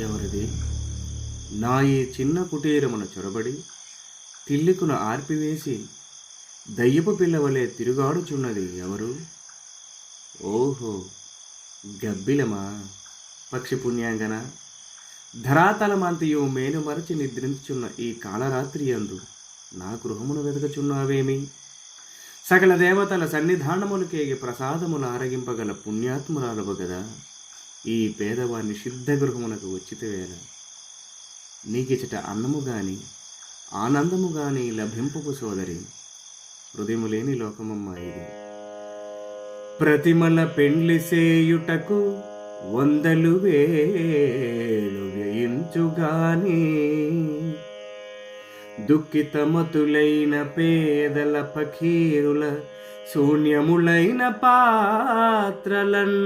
ఎవరిది? నా ఈ చిన్న కుటీరమున చొరబడి తిల్లికున ఆర్పివేసి దయ్యపు పిల్లవలే తిరుగాడుచున్నది ఎవరు? ఓహో గబ్బిలమా? పక్షి పుణ్యాంగన? ధరాతలమంతియు మేను మరచి నిద్రించుచున్న ఈ కాలరాత్రి అందు నా గృహమును వెదకచున్నావేమి? సకల దేవతల సన్నిధానములకేగి ప్రసాదములు ఆరగింపగల పుణ్యాత్మురాలవు కదా ఈ పేదవాని సిద్ధ గృహమునకు వచ్చితవేళ నీకిచట అన్నము గాని ఆనందము గాని లభింపపు సోదరి హృదయము లేని లోకమమ్మ ఇది. ప్రతిమల పెండ్లి సేయుటకు వందలు వేలు వేయించుగాని దుఃఖితమతులైన పేదల పఖీరుల శూన్యములైన పాత్రలన్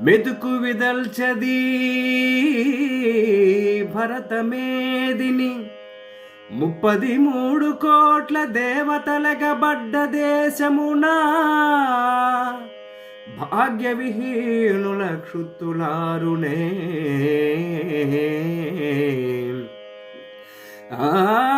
మెతుకు విదల్చది భరతమేదిని. ముప్పది మూడు కోట్ల దేవతలగబడ్డ దేశమునా. భాగ్య విహీనుల క్షుత్తులారునే ఆ